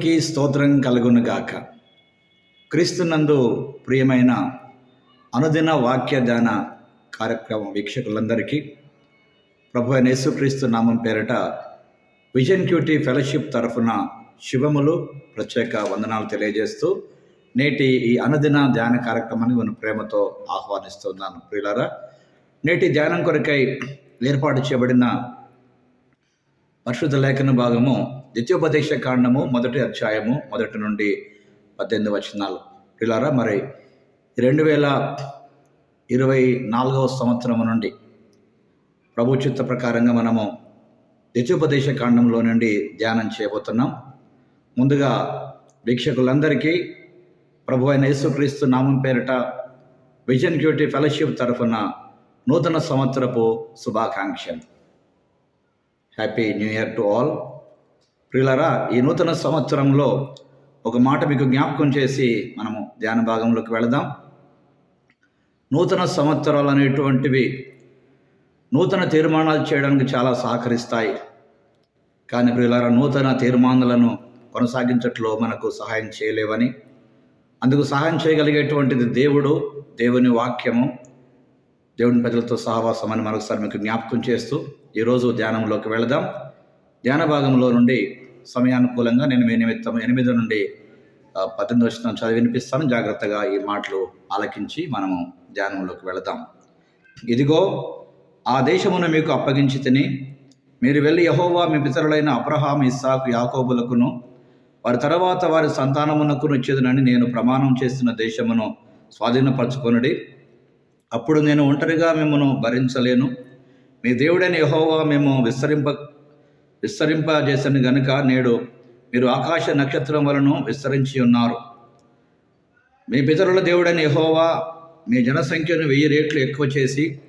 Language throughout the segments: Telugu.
దేవునికి స్తోత్రం కలుగును గాక. క్రీస్తునందు ప్రియమైన అనుదిన వాక్య ధ్యాన కార్యక్రమం వీక్షకులందరికీ ప్రభు అయిన యేసుక్రీస్తు నామం పేరట విజన్ క్యూటీ ఫెలోషిప్ తరఫున శుభములు ప్రత్యేక వందనాలు తెలియజేస్తూ నేటి ఈ అనుదిన ధ్యాన కార్యక్రమాన్ని నేను ప్రేమతో ఆహ్వానిస్తున్నాను. ప్రియులారా నేటి ధ్యానం కొరకై ఏర్పాటు చేయబడిన పరిశుద్ధ లేఖన భాగము ద్వితీయోపదేశ కాండము మొదటి అధ్యాయము మొదటి నుండి పద్దెనిమిది వచనాలు. ఇలారా మరి రెండు వేల ఇరవై నాలుగవ సంవత్సరం నుండి ప్రభు చిత్త ప్రకారంగా మనము ద్వితీయోపదేశ కాండంలో నుండి ధ్యానం చేయబోతున్నాం. ముందుగా వీక్షకులందరికీ ప్రభు అయిన యేసుక్రీస్తు నామం పేరిట విజన్ క్యూటీ ఫెలోషిప్ తరఫున నూతన సంవత్సరపు శుభాకాంక్షలు. Happy new year to all. ప్రియులరా ఈ నూతన సంవత్సరంలో ఒక మాట మీకు జ్ఞాపకం చేసి మనము ధ్యాన భాగంలోకి వెళదాం. నూతన సంవత్సరాలు అనేటువంటివి నూతన తీర్మానాలు చేయడానికి చాలా సహకరిస్తాయి. కానీ ప్రియులారా నూతన తీర్మానాలను కొనసాగించట్లో మనకు సహాయం చేయలేవని. అందుకు సహాయం చేయగలిగేటువంటిది దేవుడు దేవుని వాక్యము. దేవుని ప్రజలతో సహవాసం అని మరొకసారి మీకు జ్ఞాపకం చేస్తూ ఈరోజు ధ్యానంలోకి వెళదాం. ధ్యాన భాగంలో నుండి సమయానుకూలంగా నేను మీ నిమిత్తం ఎనిమిది నుండి పద్దెనిమిది వచ్చిన చదివి వినిపిస్తాను. జాగ్రత్తగా ఈ మాటలు ఆలకించి మనము ధ్యానంలోకి వెళదాం. ఇదిగో ఆ దేశమును మీకు అప్పగించి తిని మీరు వెళ్ళి యహోవా మీ పితరులైన అబ్రహాం ఇస్సాకు యాకోబులకును వారి తర్వాత వారి సంతానమునకును ఇచ్చేదనని నేను ప్రమాణం చేస్తున్న దేశమును స్వాధీనపరచుకొనుడి. అప్పుడు నేను ఒంటరిగా మిమ్మను భరించలేను. మీ దేవుడైన యహోవా మేము విస్తరింప విస్తరింపజేసను గనుక నేడు మీరు ఆకాశ నక్షత్రం వలను విస్తరించి ఉన్నారు. మీ పితరుల దేవుడైన యహోవా మీ జనసంఖ్యను వెయ్యి రేట్లు ఎక్కువ చేసి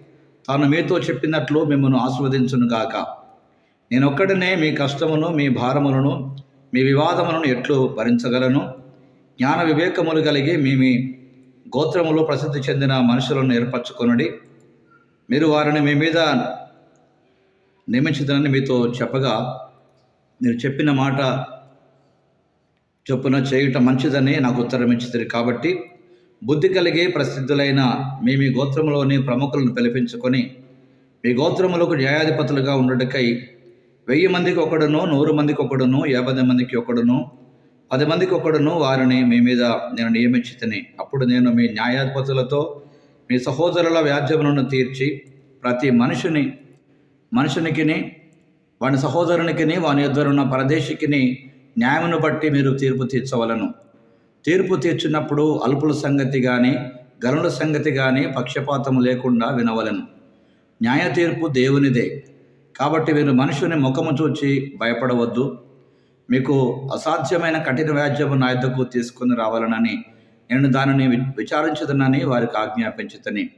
తాను మీతో చెప్పినట్లు మిమ్మల్ని ఆస్వాదించునుగాక నేను ఒక్కడనే మీ కష్టమును మీ భారములను మీ వివాదములను ఎట్లు భరించగలను? జ్ఞాన వివేకములు కలిగి మీ మీ గోత్రములో ప్రసిద్ధి చెందిన మనుషులను ఏర్పరచుకొనడి. మీరు వారిని మీ మీద నియమించదనని మీతో చెప్పగా మీరు చెప్పిన మాట చొప్పున చేయుట మంచిదని నాకు ఉత్తరం ఇచ్చింది కాబట్టి బుద్ధి కలిగి ప్రసిద్ధులైన మీ మీ గోత్రములోని ప్రముఖులను పిలిపించుకొని మీ గోత్రములకు న్యాయాధిపతులుగా ఉండటకై వెయ్యి మందికి ఒకడును నూరు మందికి ఒకడును యాభై మందికి ఒకడును పది మందికి ఒకడును వారిని మీ మీద నేను నియమించి తిని అప్పుడు నేను మీ న్యాయాధిపతులతో మీ సహోదరుల వ్యాజ్యములను తీర్చి ప్రతి మనిషిని మనుషునికిని వాని సహోదరునికిని వాని ఇద్దరున్న పరదేశికిని న్యాయమును బట్టి మీరు తీర్పు తీర్చవలను. తీర్పు తీర్చినప్పుడు అల్పుల సంగతి కానీ గనుల సంగతి కానీ పక్షపాతం లేకుండా వినవలను. న్యాయ తీర్పు దేవునిదే. కాబట్టి మీరు మనుషుని ముఖము చూచి భయపడవద్దు. మీకు అసాధ్యమైన కఠిన వ్యాజ్యము నా యుద్ధకు తీసుకుని రావాలనని నేను దానిని వి- విచారించదనని వారికి ఆజ్ఞాపించుతని.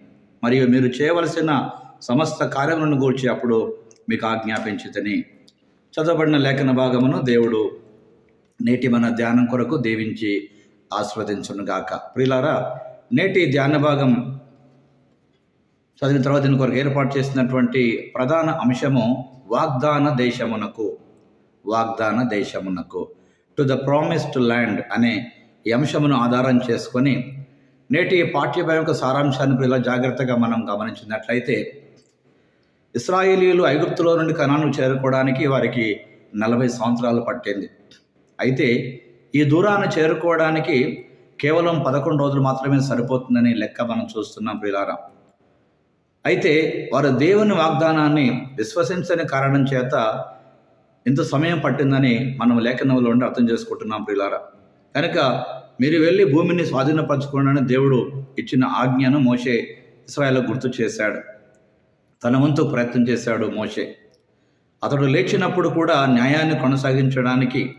మరియు మీరు చేయవలసిన సమస్త కార్యములను గూర్చి అప్పుడు మీకు ఆజ్ఞాపించుతని. చదవబడిన లేఖన భాగమును దేవుడు నేటి మన ధ్యానం కొరకు దీవించి ఆస్వాదించునుగాక ప్రియులారా నేటి ధ్యాన భాగం చదివిన తర్వాత దీని కొరకు ఏర్పాటు చేసినటువంటి ప్రధాన అంశము వాగ్దాన దేశమునకు. వాగ్దాన దేశమునకు. టు ద ప్రామిస్డ్ ల్యాండ్ అనే ఈ అంశమును ఆధారం చేసుకొని నేటి పాఠ్యభాగం యొక్క సారాంశాన్ని ఇలా జాగ్రత్తగా మనం గమనించినట్లయితే ఇస్రాయేలీలు ఐగుప్తులో నుండి కణాను చేరుకోవడానికి వారికి నలభై సంవత్సరాలు పట్టింది. అయితే ఈ దూరాన్ని చేరుకోవడానికి కేవలం పదకొండు రోజులు మాత్రమే సరిపోతుందని లెక్క మనం చూస్తున్నాం ప్రియులారా. అయితే వారు దేవుని వాగ్దానాన్ని విశ్వసించని కారణం చేత ఇంత సమయం పట్టిందని మనం లేఖనంలో ఉండి అర్థం చేసుకుంటున్నాం ప్రియులారా. కనుక మీరు వెళ్ళి భూమిని స్వాధీనపరచుకోండి దేవుడు ఇచ్చిన ఆజ్ఞను మోషే ఇస్రాయల్ గుర్తు చేశాడు. తన వంతు ప్రయత్నం చేశాడు మోషే. అతడు లేచినప్పుడు కూడా న్యాయాన్ని కొనసాగించడానికి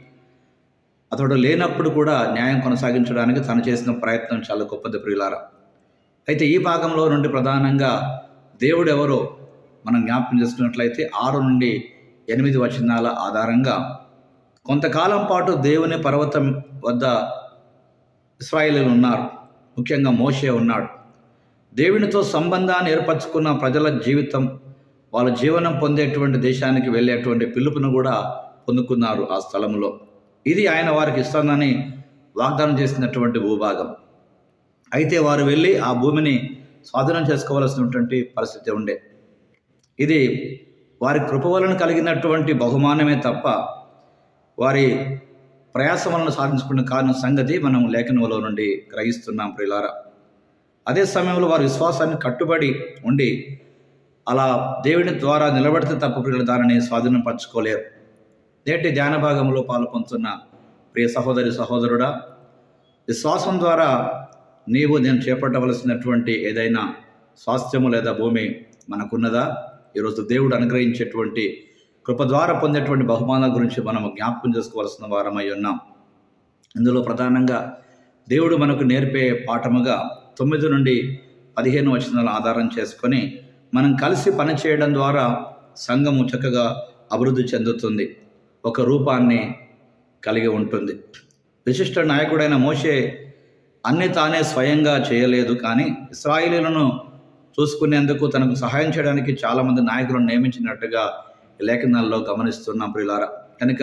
అతడు లేనప్పుడు కూడా న్యాయం కొనసాగించడానికి తను చేసిన ప్రయత్నం చాలా గొప్పది ప్రియులారా. అయితే ఈ భాగంలో నుండి ప్రధానంగా దేవుడు ఎవరో మనం జ్ఞాపకం చేసుకున్నట్లయితే ఆరు నుండి ఎనిమిది వచనాల ఆధారంగా. కొంతకాలం పాటు దేవుని పర్వతం వద్ద ఇస్రాయిలీలు ఉన్నారు. ముఖ్యంగా మోషే ఉన్నాడు. దేవునితో సంబంధాన్ని ఏర్పరచుకున్న ప్రజల జీవితం వాళ్ళ జీవనం పొందేటువంటి దేశానికి వెళ్ళేటువంటి పిలుపును కూడా పొందుకున్నారు ఆ స్థలంలో ఇది ఆయన వారికి ఇస్తానని వాగ్దానం చేసినటువంటి భూభాగం. అయితే వారు వెళ్ళి ఆ భూమిని స్వాధీనం చేసుకోవాల్సినటువంటి పరిస్థితి ఉండే. ఇది వారి కృప వలన కలిగినటువంటి బహుమానమే తప్ప వారి ప్రయాసం వలన సాధించుకున్న కారణం సంగతి మనం లేఖనంలో నుండి గ్రహిస్తున్నాం ప్రియులారా. అదే సమయంలో వారి విశ్వాసాన్ని కట్టుబడి ఉండి అలా దేవుని ద్వారా నిలబడితే తప్ప ప్రియులు దానిని స్వాధీనం పరచుకోలేరు. నేటి ధ్యాన భాగంలో పాల్పొందుతున్న ప్రియ సహోదరి సహోదరుడా విశ్వాసం ద్వారా నీవు నేను చేపట్టవలసినటువంటి ఏదైనా స్వాస్థ్యము లేదా భూమి మనకున్నదా? ఈరోజు దేవుడు అనుగ్రహించేటువంటి కృప ద్వారా పొందేటువంటి బహుమానాల గురించి మనం జ్ఞాపకం చేసుకోవాల్సిన వారమై ఉన్నాం. ఇందులో ప్రధానంగా దేవుడు మనకు నేర్పే పాఠముగా తొమ్మిది నుండి పదిహేను వచనాలను ఆధారం చేసుకొని మనం కలిసి పనిచేయడం ద్వారా సంఘము చక్కగా అభివృద్ధి చెందుతుంది. ఒక రూపాన్ని కలిగి ఉంటుంది. విశిష్ట నాయకుడైన మోషే అన్ని తానే స్వయంగా చేయలేదు కానీ ఇస్రాయిలీలను చూసుకునేందుకు తనకు సహాయం చేయడానికి చాలామంది నాయకులను నియమించినట్టుగా ఈ లేఖనాల్లో గమనిస్తున్నాం ప్రియులారా. కనుక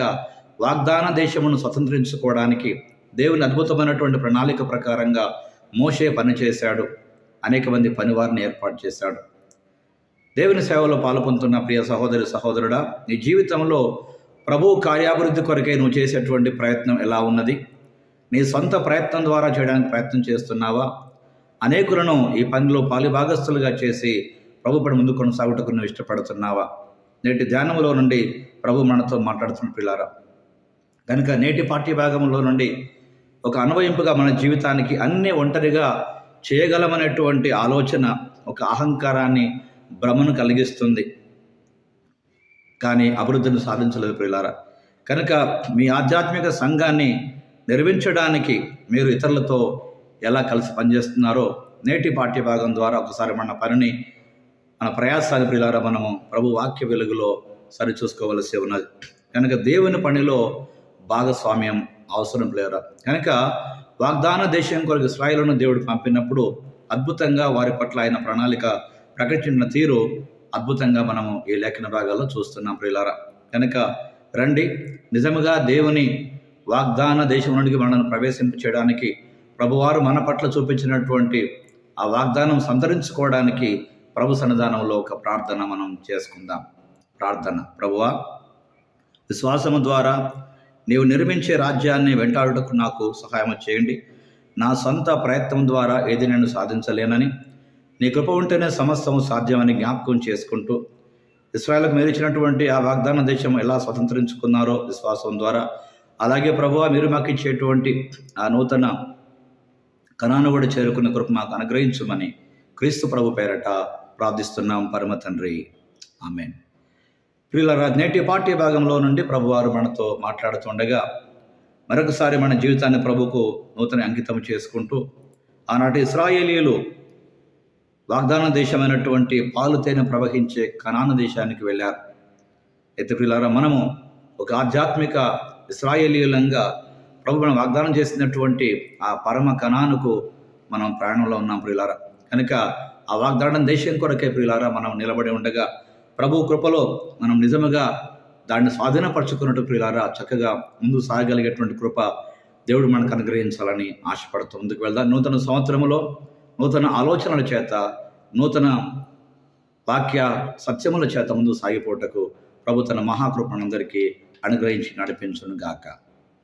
వాగ్దాన దేశమును స్వతంత్రించుకోవడానికి దేవుని అద్భుతమైనటువంటి ప్రణాళిక ప్రకారంగా మోషే పనిచేశాడు. అనేక మంది పనివారిని ఏర్పాటు చేశాడు. దేవుని సేవలో పాల్పొందుతున్న ప్రియ సహోదరి సహోదరుడా నీ జీవితంలో ప్రభు కార్యాభివృద్ధి కొరకే నువ్వు చేసేటువంటి ప్రయత్నం ఎలా ఉన్నది? నీ సొంత ప్రయత్నం ద్వారా చేయడానికి ప్రయత్నం చేస్తున్నావా? అనేకులను ఈ పనిలో పాలిభాగస్తులుగా చేసి ప్రభుపడి ముందు కొనసాగుటకు నువ్వు ఇష్టపడుతున్నావా? నేటి ధ్యానంలో నుండి ప్రభు మనతో మాట్లాడుతున్న పిల్లారా కనుక నేటి పాఠ్య భాగంలో నుండి ఒక అన్వయింపుగా మన జీవితానికి అన్ని ఒంటరిగా చేయగలమనేటువంటి ఆలోచన ఒక అహంకారాన్ని భ్రమను కలిగిస్తుంది. కానీ అభివృద్ధిని సాధించలేదు ప్రియులారా కనుక మీ ఆధ్యాత్మిక సంఘాన్ని నిర్మించడానికి మీరు ఇతరులతో ఎలా కలిసి పనిచేస్తున్నారో నేటి పాఠ్యభాగం ద్వారా ఒకసారి మన పనిని మన ప్రయాసాలు ప్రియులారా మనము ప్రభు వాక్య వెలుగులో సరిచూసుకోవలసి ఉన్నది. కనుక దేవుని పనిలో భాగస్వామ్యం అవసరం లేరా కనుక వాగ్దాన దేశం కొరకు ఇస్రాయిలను దేవుడు పంపినప్పుడు అద్భుతంగా వారి పట్ల ఆయన ప్రణాళిక ప్రకటించిన తీరు అద్భుతంగా మనము ఈ లేఖన భాగాల్లో చూస్తున్నాం ప్రియులారా కనుక రండి నిజముగా దేవుని వాగ్దాన దేశం నుండి మనల్ని ప్రవేశింప చేయడానికి ప్రభువారు మన పట్ల చూపించినటువంటి ఆ వాగ్దానం సంతరించుకోవడానికి ప్రభు సన్నిధానంలో ఒక ప్రార్థన మనం చేసుకుందాం. ప్రార్థన. ప్రభువా విశ్వాసము ద్వారా నీవు నిర్మించే రాజ్యాన్ని వెంటాడుటకు నాకు సహాయం చేయండి. నా సొంత ప్రయత్నం ద్వారా ఏది నేను సాధించలేనని నీ కృప ఉంటేనే సమస్తము సాధ్యమని జ్ఞాపకం చేసుకుంటూ ఇస్రాయల్కు మీరు ఇచ్చినటువంటి ఆ వాగ్దాన దేశం ఎలా స్వతంత్రించుకున్నారో విశ్వాసం ద్వారా అలాగే ప్రభువా మీరు మాకు ఇచ్చేటువంటి ఆ నూతన కణాను కూడా చేరుకున్న కృప మాకు అనుగ్రహించమని క్రీస్తు ప్రభు పేరట ప్రార్థిస్తున్నాం పరమ తండ్రి. ఆమెన్. ప్రియులరా నేటి పాఠ్య భాగంలో నుండి ప్రభువారు మనతో మాట్లాడుతుండగా మరొకసారి మన జీవితాన్ని ప్రభుకు నూతన అంకితం చేసుకుంటూ ఆనాటి ఇస్రాయేలీలు వాగ్దాన దేశమైనటువంటి పాలు తేనె ప్రవహించే కనాన దేశానికి వెళ్ళారు. అయితే ప్రియులారా మనము ఒక ఆధ్యాత్మిక ఇస్రాయేలీలంగా ప్రభు మనం వాగ్దానం చేసినటువంటి ఆ పరమ కణానుకు మనం ప్రయాణంలో ఉన్నాం ప్రియులారా. కనుక ఆ వాగ్దానం దేశం కొరకే ప్రియులారా మనం నిలబడి ఉండగా ప్రభు కృపలో మనం నిజముగా దాన్ని స్వాధీనపరచుకున్నట్టు ప్రియులారా చక్కగా ముందు సాగలిగేటువంటి కృప దేవుడు మనకు అనుగ్రహించాలని ఆశపడుతూ ముందుకు వెళ్దాం. నూతన సంవత్సరంలో నూతన ఆలోచనల చేత నూతన వాక్య సత్యముల చేత ముందు సాగిపోటకు ప్రభు తన మహాకృపణందరికీ అనుగ్రహించి నడిపించును గాక